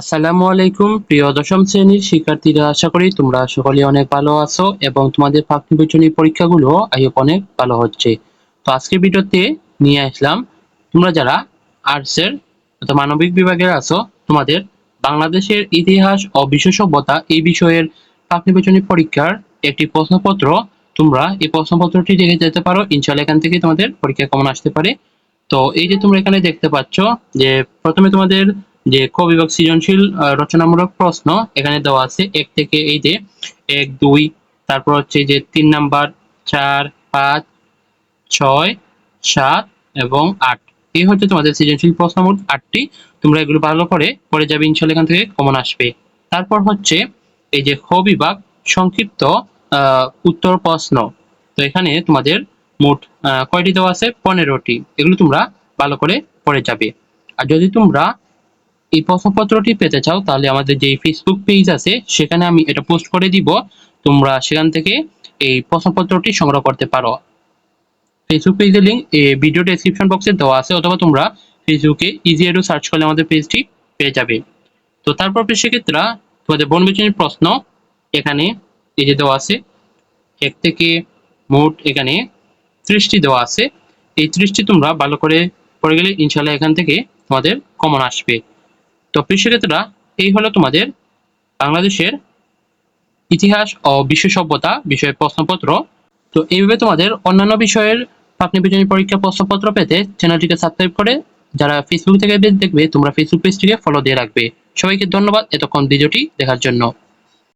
আসসালামু আলাইকুম, প্রিয় দশম শ্রেণির শিক্ষার্থীরা, আশা করি তোমরা সকলে অনেক ভালো আছো এবং তোমাদের পাক নির্বাচনী পরীক্ষাগুলো আইপ অনেক ভালো হচ্ছে। তো আজকের ভিডিওতে নিয়ে আসলাম, তোমরা যারা আর্টসের মানবিক বিভাগের আছো, তোমাদের বাংলাদেশের ইতিহাস ও বিশ্ব সভ্যতা এই বিষয়ের পাক নির্বাচনী পরীক্ষার একটি প্রশ্নপত্র তোমরা এই প্রশ্নপত্রটি দেখে যেতে পারো। ইনশাল্লাহ এখান থেকে তোমাদের পরীক্ষা কেমন আসতে পারে। তো এই যে তোমরা এখানে দেখতে পাচ্ছ যে প্রথমে তোমাদের যে ক সৃজনশীল রচনামূলক প্রশ্ন এখানে দেওয়া আছে। এক থেকে এই যে এক, দুই, তারপর হচ্ছে যে তিন নাম্বার, চার, পাঁচ, ছয়, সাত এবং আট। এই হচ্ছে তোমাদের সৃজনশীল প্রশ্ন মোট আটটি। তোমরা এগুলো ভালো করে পড়ে যাবে ইনশাল্লাহ এখান থেকে কমন আসবে। তারপর হচ্ছে এই যে খ বিভাগ সংক্ষিপ্ত উত্তর প্রশ্ন। তো এখানে তোমাদের মোট কয়টি দেওয়া আছে? পনেরোটি। এগুলো তোমরা ভালো করে পড়ে যাবে। আর যদি তোমরা এই প্রশ্নপত্রটি পেতে চাও, তাহলে আমাদের যে ফেসবুক পেজ আছে, সেখানে আমি এটা পোস্ট করে দিব। তোমরা সেখান থেকে এই প্রশ্নপত্রটি সংগ্রহ করতে পারো। ফেসবুক পেজের লিঙ্ক ভিডিও ডেসক্রিপশন বক্সে দেওয়া আছে, অথবা তোমরা ফেসবুকে ইজি এডু সার্চ করলে আমাদের পেজটি পেয়ে যাবে। তো তারপর সেক্ষেত্রে তোমাদের বনবিচনের প্রশ্ন এখানে এই যে দেওয়া আছে, এক থেকে মোট এখানে ত্রিশটি দেওয়া আছে। এই ত্রিশটি তোমরা ভালো করে পড়ে গেলে ইনশাল্লাহ এখান থেকে তোমাদের কমন আসবে। তো প্রিয় শিক্ষার্থীরা এই হলো তোমাদের বাংলাদেশের ইতিহাস ও বিশ্ব সভ্যতা বিষয়ের প্রশ্নপত্র। তো এইভাবে তোমাদের অন্যান্য বিষয়ের বিজয়ী পরীক্ষা প্রশ্নপত্র পেতে চ্যানেলটিকে সাবস্ক্রাইব করে, যারা ফেসবুক থেকে দেখবে, তোমরা ফেসবুক পেজটিকে ফলো দিয়ে রাখবে। সবাইকে ধন্যবাদ এতক্ষণ ভিডিওটি দেখার জন্য।